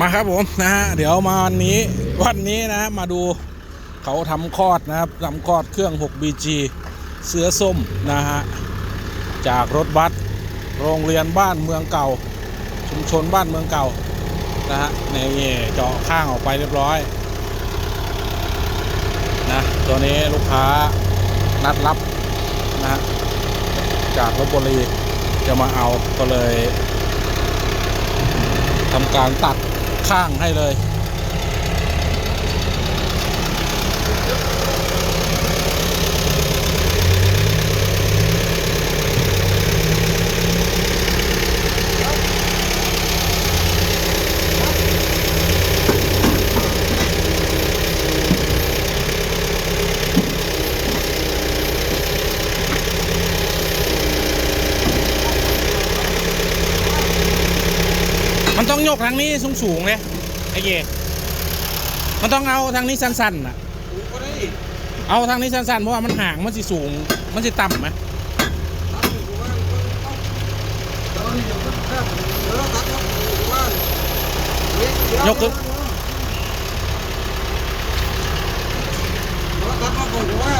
มาครับผมนะฮะเดี๋ยวมาวันนี้วันนี้นะมาดูเขาทำคลอดนะครับทำคลอดเครื่อง 6BG เสือส้มนะฮะจากรถบัสโรงเรียนบ้านเมืองเก่า ชุมชนบ้านเมืองเก่านะฮะนี่เจาะข้างออกไปเรียบร้อยนะตัวนี้ลูกค้านัดรับนะฮะจากลบบุรีจะมาเอาก็เลยทำการตัด ข้างให้เลย ยกทางนี้สูงสูงเลยไอ้เย่มันต้องเอาทางนี้สั้นๆน่ะเอาทางนี้สั้นๆเพราะว่ามันห่างมันสิสูง มันสิต่ำไหมยู่ว่าเดี๋ยวนี้เดี๋ยวแค่เดี๋ยวตัดอยู่ว่าตัดมาก่อนว่า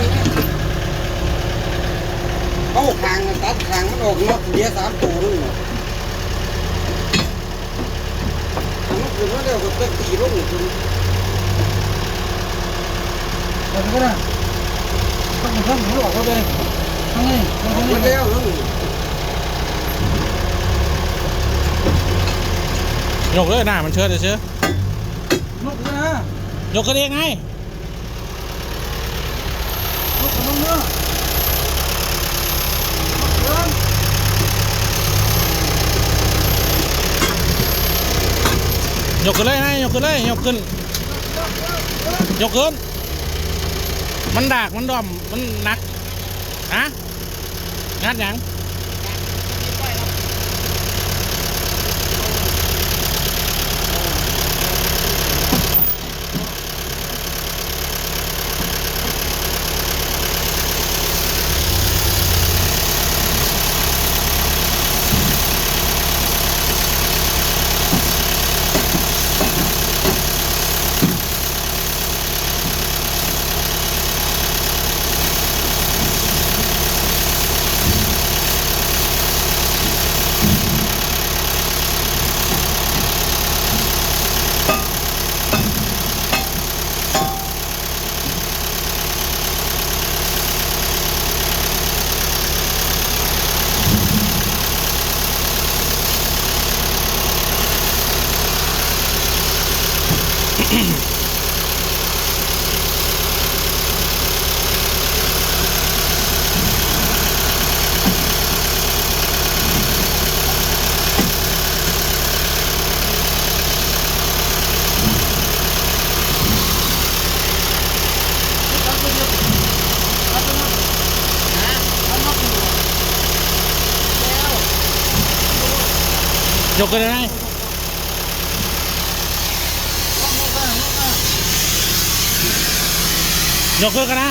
เขาขางตัดขางมันออกนอกเดียสามตัวนึ งมันคือว่าเดี๋ยวก็ตีลงคุณแต่ก็ได้ต้องทำให้ออกเขาเลยทั้งนี้ทั้งเอานี้ไปแล้วนึงยกเลยหน้ามันเชิดเลยเชื่อลูกนะยกกระเด้งไงลูกของเนื้อ ยกขึ้นเลยไงยกขึ้นเลยยกขึ้นยกขึ้น มันดากมันดอมมันหนักฮะงัดยัง ยกขึ้นเลยยกขึ้นกันนะ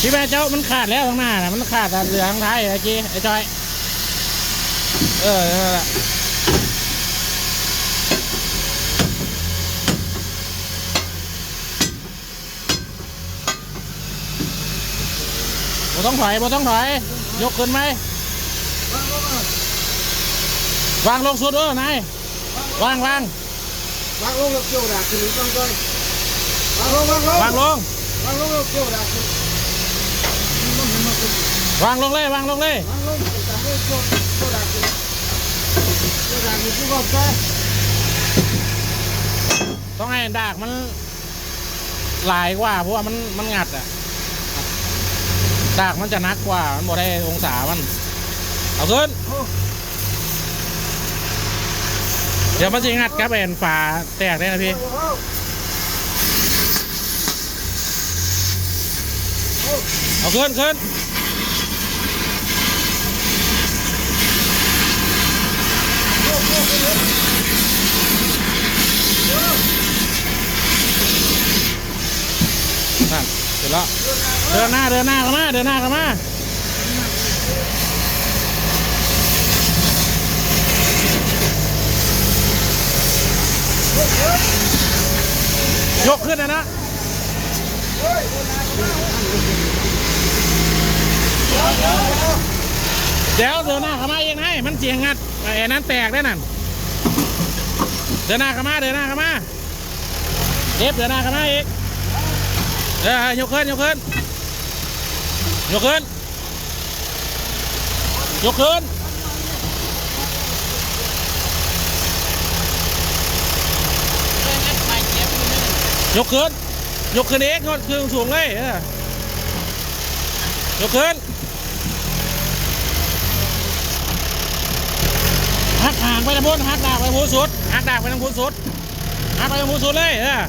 พี่แม่เจ้ามันขาดแล้วข้างหน้านะมันขาดแต่เหลือข้างท้ายไอ้กี้ไอ้จอย เออนั่นแหละบ่ต้องถอยบ่ต้องถอย ยกขึ้นไหม วางลงสุดเออนาย วางวางวางลงแล้วเกี่ยวดาขึ้นต้องก้อยวางลงวางลงวางลงวางลงแล้วเกี่ยวดาขึ้นวางลงเลยวางลงเลยวางลงตามด้วยเกี่ยวเกี่ยวดาขึ้นเกี่ยวดาขึ้นที่รอบใต้ต้องให้ดากมันหลายกว่าเพราะว่ามันมันงัดอะดากมันจะหนักกว่ามันบ่ได้องศามัน เอาขึ้น เดี๋ยวมันจะงัดกับแอนฝาแตกได้นะพี่เอาขึ้นขึ้นนั่นเสร็จแล้วเดินหน้าเดินหน้าเข้ามาเดินหน้าเข้ามา ยกขึ้นนะนะเดี๋ยวเดินหน้าข้ามาเองให้ มันเจียงงัดไอ้นั้นแตกได้นั่นเดินหน้าข้ามาเดินหน้าข้ามาเอฟเดินหน้าข้ามาอีกเออยกขึ้นยกขึ้นยกขึ้นยกขึ้น ยกขึ้น ยกขึ้นเองขึ้นสูงเลยเออยกขึ้นหักห่างไปทางพุ้นหักดากไปทางพุ้นสุดหักดากไปทางพุ้นสุดหักไปทางพุ้นสุดเลยเออ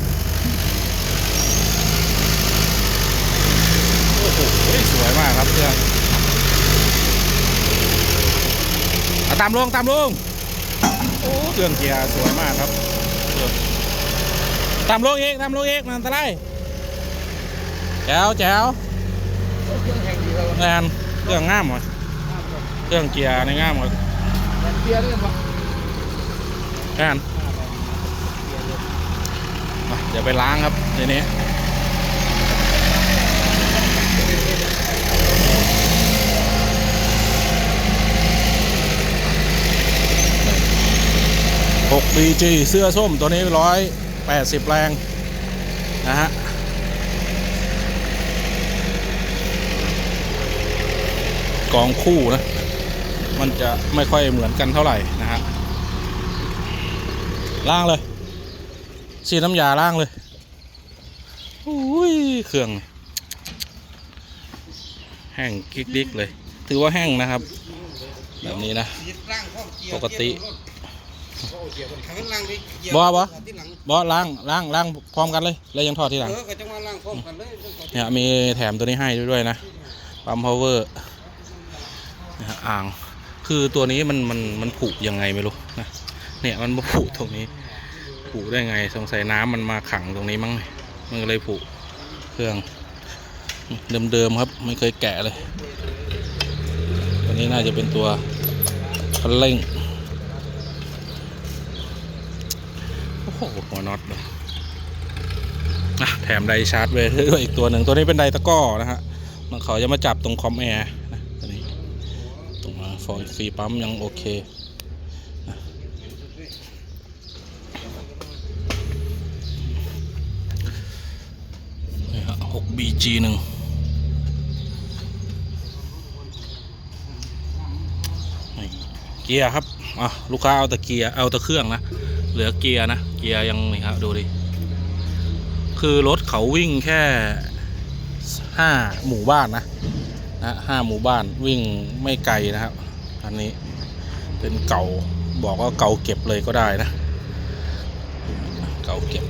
โอ้โหสวยมากครับเครื่องตามลงตามลงโอ้เครื่องเกียร์สวยมากครับ เครื่องตามลงเอกตามลงเอกมันอันตรายแจ๋วแจ๋วเครื่องแข่งดีเราแอนเครื่องง่ามหมดเครื่องเกียร์ในง่ามหมดเกียร์ด้วยมั้งแอนมาเดี๋ยวไปล้างครับทีนี้6 BG เสื้อส้มตัวนี้ 80 แรง นะฮะกองคู่นะ มันจะไม่ค่อยเหมือนกันเท่าไหร่นะฮะล่างเลยฉีดน้ำยาล่างเลยอุ้ยเครื่อง แห้งกิ๊กดิกเลย ถือว่าแห้งนะครับ แบบนี้นะ ปกติ บ่บ่ที่หลังบอสล้างล้างล้างพร้อมกันเลย แล้วยังทอดทีหลังเออก็จะมาล่างพร้อมกันเลยเนี่ยมีแถมตัวนี้ให้ด้วยนะปั๊มพาวเวอร์นะฮะอ่าง คือตัวนี้มันมันมันผุยังไงไม่รู้นะเนี่ยมันมาผุตรงนี้ผุได้ไงสงสัยน้ำมันมาขังตรงนี้มั้งมันก็เลยผุเครื่องเดิมๆครับ ไม่เคยแกะเลยตัวนี้น่าจะเป็นตัวคันเร่ง อ้โหหัวน็อตเลยอะแถมไดชาร์จไว้ด้วยอีกตัวหนึ่งตัวนี้เป็นไดตะก้อนะฮะมันเขาจะมาจับตรงคอมแอร์นะตัวนี้ตรงฟอยฟรีปั๊มยังโอเคนะนี่ฮะ 6BG หนึ่งเกียร์ครับอะลูกค้าเอาแต่เกียร์เอาแต่เครื่องนะ เหลือเกียร์นะ เกียร์ยังนี่ครับดูดิ คือรถเขาวิ่งแค่ห้าหมู่บ้านนะนะห้าหมู่บ้านวิ่งไม่ไกลนะครับ อันนี้เป็นเก่าบอกว่าเก่าเก็บเลยก็ได้นะ เก่าเก็บ